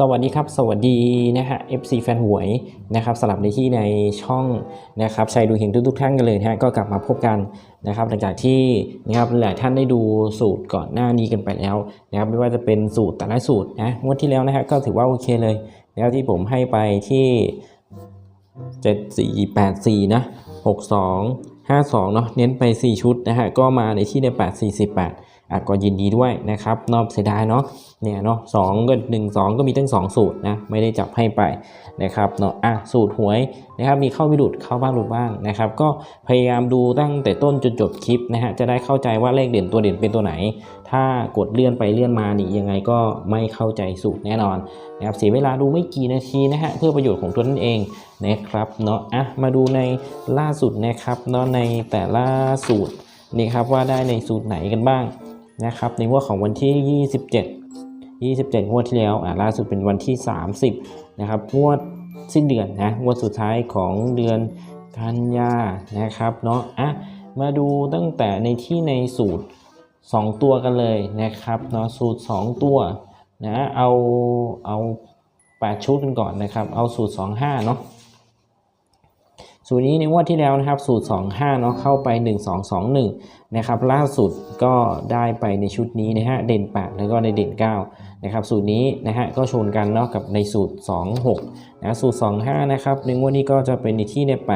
สวัสดีครับ สวัสดีนะฮะ FC แฟนหวยนะครับสลับในที่ในช่องนะครับชัยดูเฮงทุกทุกๆท่านกันเลยนะฮะก็กลับมาพบกันนะครับหลังจากที่นะครับหลายท่านได้ดูสูตรก่อนหน้านี้กันไปแล้วนะครับไม่ว่าจะเป็นสูตรแต่ละสูตรนะงวดที่แล้วนะฮะก็ถือว่าโอเคเลยนะครับที่ผมให้ไปที่ 7 4 8 4 นะ 6 2 5 2 เนาะเน้นไป 4 ชุดนะฮะก็มาในที่ใน 8 4 4 8 อะก็ยินดีด้วยนะครับนอบเสียดายเนาะเนี่ยเนาะสองก็หนึ่งสองก็มีทั้ง2สูตรนะไม่ได้จับให้ไปนะครับเนาะอะสูตรหวยนะครับมีเข้าไม่หลุดเข้าบ้างหลุดบ้างนะครับ ก็พยายามดูตั้งแต่ต้นจนจบคลิปนะฮะจะได้เข้าใจว่าเลขเด่นตัวเด่นเป็นตัวไหน ถ้ากดเลื่อนไปเลื่อนมานี่ยังไงก็ไม่เข้าใจสูตรแน่นอนนะครับเสียเวลาดูไม่กี่นาทีนะฮะเพื่อประโยชน์ของตัวนั่นเองนะครับเนาะอะมาดูในล่าสุดนะครับเนาะในแต่ละสูตรนี่ครับว่าได้ในสูตรไหนกันบ้าง นะครับในงวดของวันที่ 27 27 งวดที่แล้วอะล่าสุดเป็นวันที่ 30 นะครับ งวดสิ้นเดือนนะงวดสุดท้ายของเดือนกันยานะครับเนาะอะมาดูตั้งแต่ในที่ในสูตร 2 ตัวกันเลยนะครับเนาะสูตร 2 ตัวนะเอาเอา 8 ชุดกันก่อนนะครับ เอาสูตร 25 เนาะ สูตรนี้ในงวดที่แล้วนะครับ สูตร 25เนาะเข้าไป 1 2 2 1นะครับล่าสุดก็ได้ไปในชุดนี้นะฮะเด่น 8 แล้วก็ในเด่น9นะครับสูตรนี้นะฮะก็ชนกันเนาะกับในสูตร 26นะสูตร 25นะครับในงวดนี้ก็จะเป็นในที่ใน 8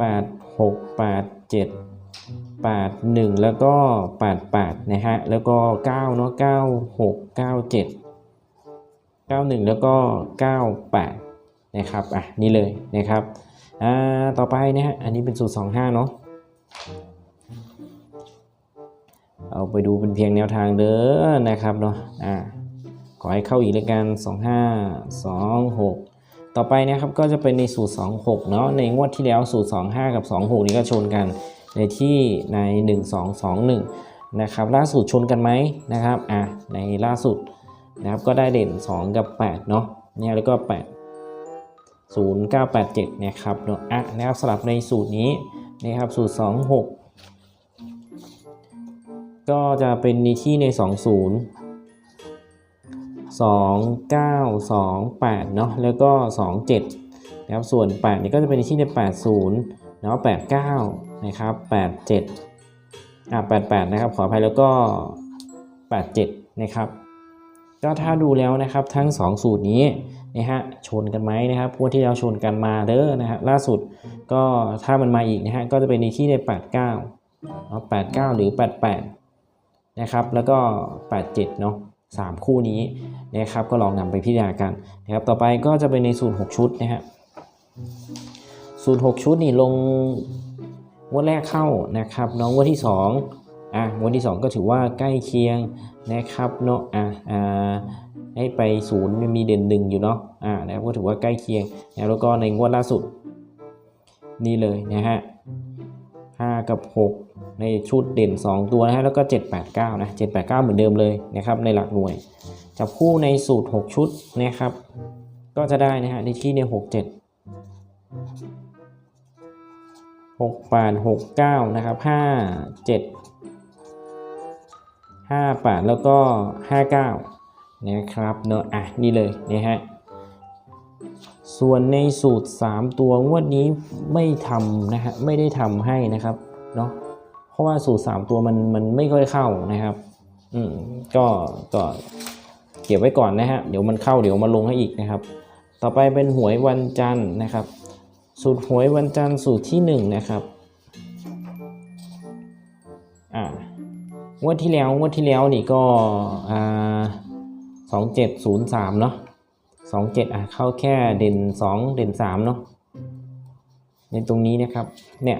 8 6 8 7 8 1 แล้วก็ 8 8นะฮะแล้วก็9เนาะ9 6 9 7 9 1 แล้วก็ 9 8 นะครับอะนี่เลยนะครับอ่าต่อไปนะฮะอันนี้เป็นสูตร 25 เนาะเอาไปดูเป็นเพียงแนวทางเด้อนะครับเนาะอ่าขอให้เข้าอีกแล้วกัน 25 26 ต่อไปนะครับก็จะเป็นในสูตร 26 เนาะในงวดที่แล้วสูตร 25 กับ 26 นี้ก็ชนกันในที่ใน 1 2 2 1 นะครับ ล่าสุดชนกันไหมนะครับอะในล่าสุดนะครับก็ได้เด่น 2 กับ 8 เนาะเนี่ยแล้วก็ 8 0 9 8 7นะครับเนาะอะนะครับสลับในสูตรนี้นะครับสูตร 26 ก็จะเป็นในที่ใน 20 2 9 2 8เนาะแล้วก็ 2 7นะครับส่วน8นี่ก็จะเป็นในที่ใน 80เนาะ89นะครับ87อ่า88นะครับขออภัยแล้วก็ 87นะครับก็ถ้าดูแล้วนะครับทั้ง 2 สูตรนี้ นะฮะชนกันไหมนะครับพวกที่เราชนกันมาเด้อนะฮะล่าสุดก็ถ้ามันมาอีกนะฮะก็จะเป็นในที่ใน 89เนาะ89 หรือ 88 นะครับแล้วก็ 87 เนาะสามคู่นี้นะครับก็ลองนำไปพิจารณากันนะครับต่อไปก็จะเป็นในสูตร6ชุดนะฮะสูตร6ชุดนี่ลงงวดแรกเข้านะครับน้องงวดที่ 2อะงวดที่ 2 ก็ถือว่าใกล้เคียงนะครับเนาะอะอ่า ให้ไปศูนย์มันมีเด่นหนึ่งอยู่เนาะอ่านะครับก็ถือว่าใกล้เคียงนะแล้วก็ในงวดล่าสุด นี่เลยนะฮะ5กับ 6 ในชุดเด่น 2 ตัวนะฮะแล้วก็ 7 8 9 นะ 7 8 9 เหมือนเดิมเลยนะครับในหลักหน่วย จับคู่ในสูตร 6 ชุดนะครับ ก็จะได้นะฮะในที่ใน 6 7 6 8 6 9 นะครับ 5 7 5 8 แล้วก็ 59 นะครับเนอะอะนี่เลยนะฮะส่วนในสูตร 3 ตัวงวดนี้ไม่ทำนะฮะไม่ได้ทำให้นะครับเนาะเพราะว่าสูตร 3 ตัวมันมันไม่ค่อยเข้านะครับอืมก็ก็เก็บไว้ก่อนนะฮะเดี๋ยวมันเข้าเดี๋ยวมาลงให้อีกนะครับ ต่อไปเป็นหวยวันจันทร์นะครับ สูตรหวยวันจันทร์สูตรที่ 1 นะครับอ่างวดที่แล้วงวดที่แล้วนี่ก็อ่า สองเจ็ดศูนย์สามเนาะสองเจ็ดอะเข้าแค่เด่นสองเด่นสามเนาะในตรงนี้นะครับเนี่ย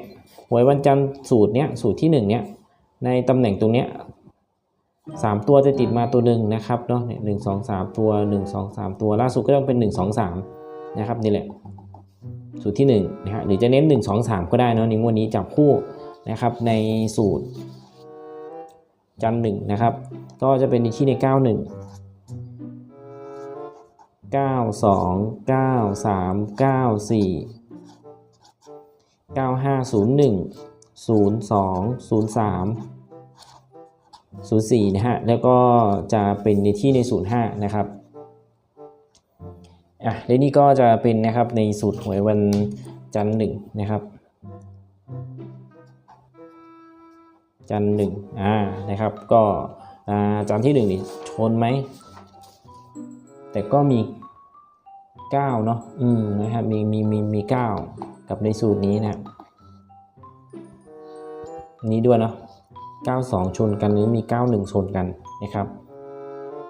หวยวันจันทร์สูตรเนี้ยสูตรที่หนึ่งเนี้ยในตำแหน่งตรงเนี้ยสามตัวจะติดมาตัวหนึ่งนะครับเนาะเนี่ยหนึ่งสองสามตัวหนึ่งสองสามตัวล่าสุดก็ต้องเป็นหนึ่งสองสามนะครับนี่แหละสูตรที่หนึ่งนะฮะหรือจะเน้นหนึ่งสองสามก็ได้เนาะในงวดนี้จับคู่นะครับในสูตรจันหนึ่งนะครับ ก็จะเป็นที่ในเก้าหนึ่ง เก้าสองเก้าสามเก้าสี่เก้าห้าศูนย์หนึ่งศูนย์สองศูนย์สามศูนย์สี่นะฮะ แล้วก็จะเป็นในที่ในศูนย์ห้านะครับอะและนี่ก็จะเป็นนะครับในสูตรหวยวันจันทร์หนึ่งนะครับ จันทร์หนึ่งอ่านะครับก็อ่าจันทร์ที่หนึ่งนี่ชนไหม แต่ก็มี เก้าเนาะอืมนะครับมีมีมีมีเก้ากับในสูตรนี้นะนี้ด้วยเนาะเก้าสองชนกันนี้มีเก้าหนึ่งชนกันนะครับ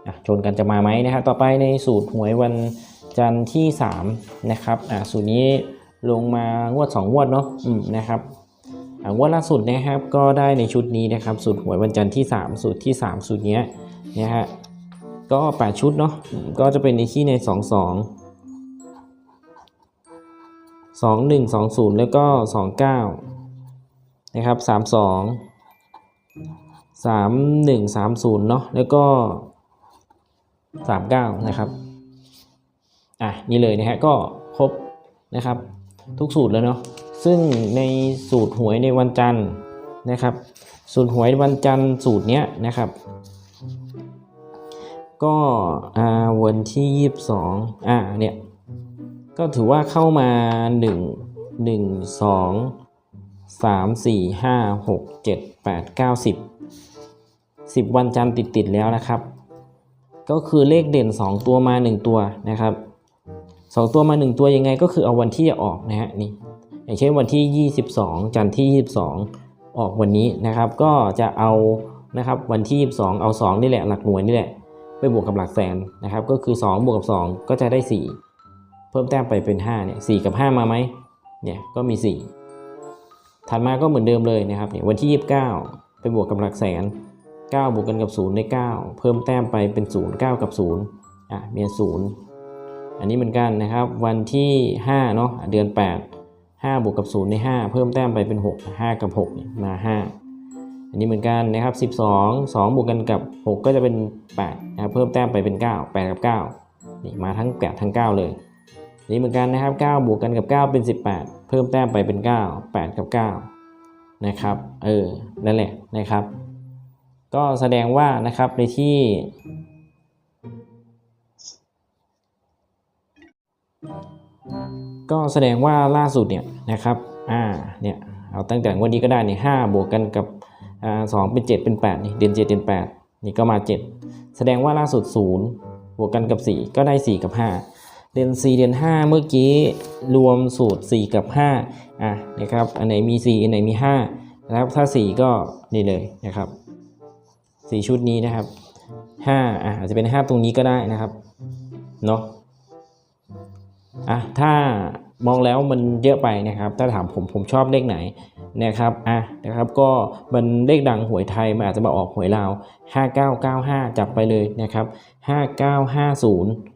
อะชนกันจะมาไหมนะครับต่อไปในสูตรหวยวันจันทร์ที่สามนะครับอะสูตรนี้ลงมางวดสองงวดเนาะอืมนะครับอ่างวดล่าสุดนะครับก็ได้ในชุดนี้นะครับสูตรหวยวันจันทร์ที่ 3 สูตรที่ 3 สูตรเนี้ยนะฮะก็ 8 ชุดเนาะก็จะเป็นในที่ใน 2 2120 แล้วก็ 29 นะครับ 32 3 1 3 0 เนาะแล้วก็ 39 นะครับ อะ นี่เลยนะฮะ ก็ครบนะครับ ทุกสูตรแล้วเนาะซึ่งในสูตรหวยในวันจันทร์นะครับ สูตรหวยวันจันทร์สูตรเนี้ยนะครับ ก็วันที่ 22 อ่าเนี่ย ก็ถือว่าเข้ามา 1 1 2 3 4 5 6 7 8 9 10 10 วันจันทร์ติดๆแล้วนะครับ ก็คือเลขเด่น 2 ตัวมา 1 ตัวนะครับสองตัวมา 1 ตัวยังไงก็คือเอาวันที่จะออกนะฮะนี่อย่างเช่นวันที่ 22 จันทร์ที่ 22 ออกวันนี้นะครับ ก็จะเอานะครับวันที่ 22 เอา 2 นี่แหละหลักหน่วยนี่แหละไปบวกกับหลักแสนนะครับ ก็คือ 2 บวกกับ 2 ก็จะได้ 4 เพิ่มแต้มไปเป็น5เนี่ย4กับ 5 มาไหมเนี่ยก็มี 4 ถัดมาก็เหมือนเดิมเลยนะครับเนี่ยวันที่ 29 ไปบวกกับหลักแสน 9 บวกกันกับ 0 ได้ 9 เพิ่มแต้มไปเป็น 0 9 กับ 0อะมี0อันนี้เหมือนกันนะครับ วันที่5เนาะเดือน 8 5 บวกกับ0ใน5เพิ่มแต้มไปเป็น 6 5 กับ6มา 5 อันนี้เหมือนกันนะครับ 12 2 บวกกันกับ 6 ก็จะเป็น8นะครับเพิ่มแต้มไปเป็น 9 8 กับ 9 นี่มาทั้ง8ทั้ง 9 เลย นี้เหมือนกันนะครับ 9 บวกกันกับ 9 เป็น 18 เพิ่มแต้มไปเป็น 9 8 กับ 9 นะครับ เออ นั่นแหละนะครับ ก็แสดงว่านะครับในที่ ก็แสดงว่าล่าสุดเนี่ยนะครับ อ่า เนี่ย เอาตั้งแต่วันนี้ก็ได้เนี่ยหบวกกันกับอ่าสเป็นเจ็ดเป็นแปดนี่เดือนเจ็ดเดือนแปดนี่ก็มาเจ็ดแสดงว่าล่าสุดศูนย์บวกกันกับสี่ก็ได้สี่กับห้า เดือนสี่เดือนห้าเมื่อกี้รวมสูตรสี่กับห้าอะนะครับ อันไหนมีสี่อันไหนมีห้านะครับ ถ้าสี่ก็นี่เลยนะครับสี่ชุดนี้นะครับห้าอะอาจจะเป็นห้าตรงนี้ก็ได้นะครับ เนาะอะถ้ามองแล้วมันเยอะไปนะครับ ถ้าถามผมผมชอบเลขไหนนะครับอะนะครับก็มันเลขดังหวยไทยมันอาจจะมาออกหวยลาว 5995 จับไปเลยนะครับ 5950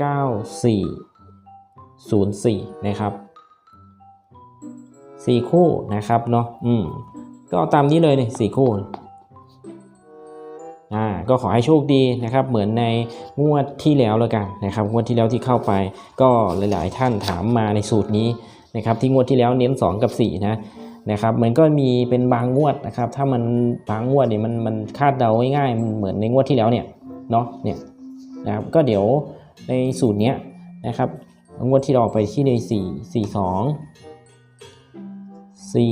9404 นะครับสี่คู่นะครับเนาะอืมก็ตามนี้เลยเนี่ยสี่คู่อ่าก็ขอให้โชคดีนะครับ เหมือนในงวดที่แล้วแล้วกันนะครับงวดที่แล้วที่เข้าไป ก็หลาย ๆ ท่านถามมาในสูตรนี้นะครับ ที่งวดที่แล้วเน้น 2 กับ 4 นะนะครับมันก็มีเป็นบางงวดนะครับ ถ้ามันบางงวดเนี่ยมันมันคาดเดาง่ายๆเหมือนในงวดที่แล้วเนี่ยเนาะเนี่ยนะครับก็เดี๋ยว ในสูตรนี้นะครับงวดที่เราออกไปที่ใน4 4 2 4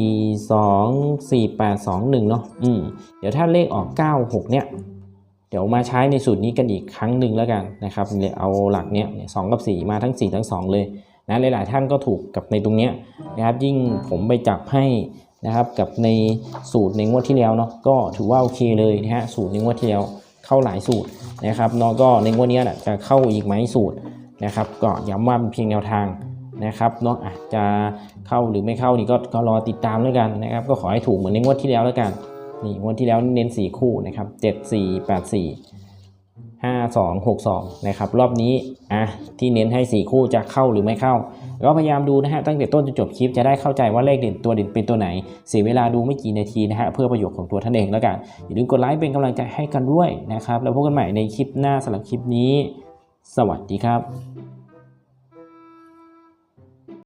2 4 8 2 1เนาะอืมเดี๋ยวถ้าเลขออก 9 6 เนี่ย เดี๋ยวมาใช้ในสูตรนี้กันอีกครั้งหนึ่งแล้วกันนะครับเนี่ยเอาหลักเนี้ยสองกับ 4 มาทั้ง 4 ทั้ง 2 เลยนะหลาย ๆ ท่านก็ถูกกับในตรงเนี้ยนะครับยิ่งผมไปจับให้นะครับกับในสูตรในงวดที่แล้วเนาะก็ถือว่าโอเคเลยนะฮะสูตรในงวดที่แล้ว เข้าหลายสูตรนะครับเนาะก็ในงวดเนี้จะเข้าอีกไหมสูตรนะครับ ก็ย้ำว่าเป็นเพียงแนวทางนะครับเนาะอาจจะเข้าหรือไม่เข้านี่ก็ก็รอติดตามแล้วกันนะครับ ก็ขอให้ถูกเหมือนในงวดที่แล้วแล้วกันนี่งวดที่แล้วเน้น 4 คู่นะครับ 7 4 8 4 5 2 6 2นะครับรอบนี้อะที่เน้นให้ 4 คู่จะเข้าหรือไม่เข้าก็พยายามดูนะฮะตั้งแต่ต้นจนจบคลิปจะได้เข้าใจว่าเลขเด่นตัวเด่นเป็นตัวไหน เสียเวลาดูไม่กี่นาทีนะฮะเพื่อประโยชน์ของตัวท่านเองแล้วกัน อย่าลืมกดไลค์เป็นกำลังใจให้กันด้วยนะครับแล้วพบกันใหม่ในคลิปหน้าสำหรับคลิปนี้ สวัสดีครับ